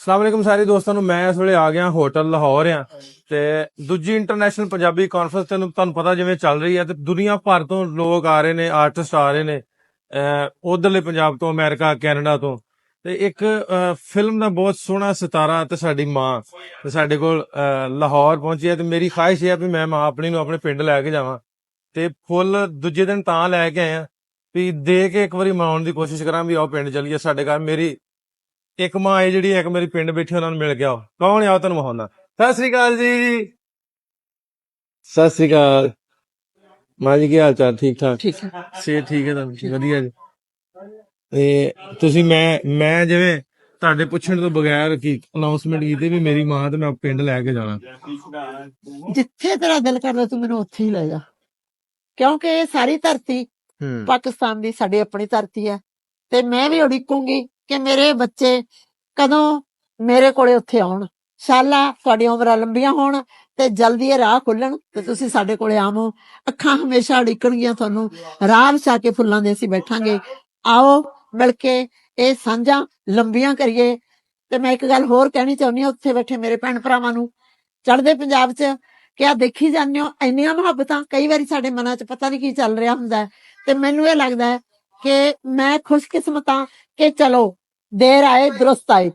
ਅਸਲਾਮ ਅਲੈਕੁਮ ਸਾਰੇ ਦੋਸਤਾਂ ਨੂੰ, ਮੈਂ ਇਸ ਵੇਲੇ ਆ ਗਿਆ ਹੋਟਲ ਲਾਹੌਰ ਆ ਤੇ ਦੂਜੀ ਇੰਟਰਨੈਸ਼ਨਲ ਪੰਜਾਬੀ ਕਾਨਫਰੰਸ ਤੈਨੂੰ ਤੁਹਾਨੂੰ ਪਤਾ ਜਿਵੇਂ ਚੱਲ ਰਹੀ ਹੈ ਤੇ ਦੁਨੀਆ ਭਰ ਤੋਂ ਲੋਕ ਆ ਰਹੇ ਨੇ ਆਰਟਿਸਟ ਆ ਰਹੇ ਨੇ ਉਧਰਲੇ ਪੰਜਾਬ ਤੋਂ, ਅਮਰੀਕਾ, ਕੈਨੇਡਾ ਤੋਂ ਤੇ ਇੱਕ ਫਿਲਮ ਦਾ ਬਹੁਤ ਸੋਹਣਾ ਸਿਤਾਰਾ ਤੇ ਸਾਡੀ ਮਾਂ ਤੇ ਸਾਡੇ ਕੋਲ ਲਾਹੌਰ ਪਹੁੰਚੀ ਹੈ ਤੇ ਮੇਰੀ ਖਾਹਿਸ਼ ਹੈ ਵੀ ਮੈਂ ਮਾਂ ਆਪਣੀ ਨੂੰ ਆਪਣੇ ਪਿੰਡ ਲੈ ਕੇ ਜਾਵਾਂ ਤੇ ਫੁੱਲ ਦੂਜੇ ਦਿਨ ਤਾਂ ਲੈ ਕੇ ਆਇਆ ਵੀ ਦੇ ਕੇ ਇੱਕ ਵਾਰੀ ਮਨਾਉਣ ਦੀ ਕੋਸ਼ਿਸ਼ ਕਰਾਂ ਵੀ ਆਓ ਪਿੰਡ ਚੱਲੀਏ, ਸਾਡੇ ਘਰ ਮੇਰੀ ਇੱਕ ਮਾਂ ਹੈ ਜਿਹੜੀ ਇੱਕ ਮੇਰੀ ਪਿੰਡ ਬੈਠੀ ਉਹਨਾਂ ਨੂੰ ਮਿਲ ਗਿਆ ਕੌਣ ਆ ਤੁਹਾਨੂੰ ਮਹਾਉਂਦਾ ਸਤਿ ਸ੍ਰੀ ਅਕਾਲ ਜੀ। ਸਤਿ ਸ੍ਰੀ ਅਕਾਲ। ਮਾਂ ਜੀ ਕੀ ਹਾਲ ਚਾਲ? ਠੀਕ ਠਾਕ? ਠੀਕ ਹੈ। ਸੇ ਠੀਕ ਹੈ ਤੁਹਾਨੂੰ? ਵਧੀਆ ਜੀ। ਤੇ ਤੁਸੀਂ ਮੈਂ ਮੈਂ ਜਿਵੇਂ ਤੁਹਾਡੇ ਪੁੱਛਣ ਤੋਂ ਬਗੈਰ ਕੀ ਅਨਾਉਂਸਮੈਂਟ ਕੀਤੀ ਵੀ ਮੇਰੀ ਮਾਂ ਤੇ ਮੈਂ ਪਿੰਡ ਲੈ ਕੇ ਜਾਣਾ। ਜਿੱਥੇ ਤੇਰਾ ਦਿਲ ਕਰਦਾ ਤੂੰ ਮੈਨੂੰ ਉੱਥੇ ਹੀ ਲੈ ਜਾ। ਕਿਉਂਕਿ ਇਹ ਸਾਰੀ ਧਰਤੀ ਪਾਕਿਸਤਾਨ ਦੀ ਸਾਡੀ ਆਪਣੀ ਧਰਤੀ ਹੈ। ਤੇ ਮੈਂ ਵੀ ਉਡੀਕੂੰਗੀ। ਕਿ ਮੇਰੇ ਬੱਚੇ ਕਦੋਂ ਮੇਰੇ ਕੋਲੇ ਉੱਥੇ ਆਉਣ। ਸ਼ਾਲਾ ਤੁਹਾਡੀਆਂ ਉਮਰਾਂ ਲੰਬੀਆਂ ਹੋਣ ਤੇ ਜਲਦੀ ਇਹ ਰਾਹ ਖੁੱਲਣ ਤੇ ਤੁਸੀਂ ਸਾਡੇ ਕੋਲੇ ਆਵੋ। ਅੱਖਾਂ ਹਮੇਸ਼ਾ ਉਡੀਕਣਗੀਆਂ ਤੁਹਾਨੂੰ। ਰਾਹ ਵਿਛਾ ਕੇ ਫੁੱਲਾਂ ਦੇ ਅਸੀਂ ਬੈਠਾਂਗੇ। ਆਓ ਮਿਲ ਕੇ ਇਹ ਸਾਂਝਾਂ ਲੰਬੀਆਂ ਕਰੀਏ। ਤੇ ਮੈਂ ਇੱਕ ਗੱਲ ਹੋਰ ਕਹਿਣੀ ਚਾਹੁੰਦੀ ਹਾਂ, ਉੱਥੇ ਬੈਠੇ ਮੇਰੇ ਭੈਣ ਭਰਾਵਾਂ ਨੂੰ। ਚੜ੍ਹਦੇ ਪੰਜਾਬ 'ਚ ਕਿ ਆ ਦੇਖੀ ਜਾਂਦੇ ਹੋ, ਇੰਨੀਆਂ ਮੁਹੱਬਤਾਂ ਕਈ ਵਾਰੀ ਸਾਡੇ ਮਨਾਂ 'ਚ ਪਤਾ ਨਹੀਂ ਕੀ ਚੱਲ ਰਿਹਾ ਹੁੰਦਾ ਤੇ ਮੈਨੂੰ ਇਹ ਲੱਗਦਾ ਕਿ ਮੈਂ ਖੁਸ਼ਕਿਸਮਤ ਹਾਂ ਕਿ ਚਲੋ ਦੇਰ ਆਏ ਦਰੁਸਤ ਆਏ।